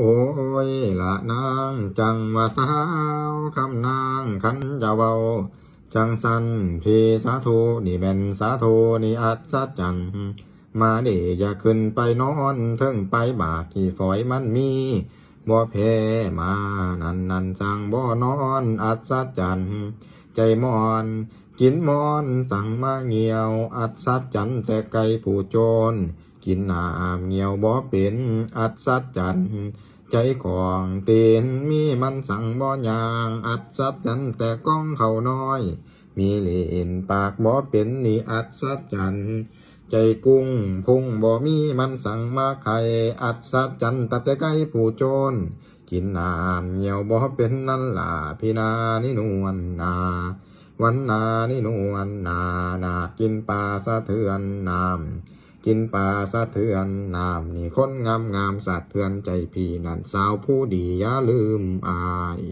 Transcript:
โอ้ยละนางจังว่าสาวคำนางขันจะเว้าจังสันพีสาธุนี่แม่นสาธุนี่อัศจรรย์มาเดอย่าขึ้นไปนอนเทิงไปบากที่ฝอยมันมีบ่เพมานันนันสั่งบ่นอนอัศจรรย์ใจมอนกินมอนสั่งมาเงียว อัศจรรย์แต่ไก่ผู้โจร กินน้ำเงียวบ่เป็นอัศจรรย์ใจของเตีนมีมันสั่งบ่อยางอัศจรรย์แต่ก้องเขาน้อย มีเลนปากบ่เป็นนี่อัศจรรย์ใจกุ้งพุงบ่มีมันสั่งมาไข่อัศจรรย์ตัดแต่ไก่ผู้โจรกินน้ำเงียวบ่เป็นนั่นล่ะพี่นานี่นวลนา วันนานี่นวลนานากินปลาสะเทือนน้ำ กินปลาสะเทือนน้ำนี่คนงามงามสะเทือนใจพี่นั่นสาวผู้ดีอย่าลืมอาย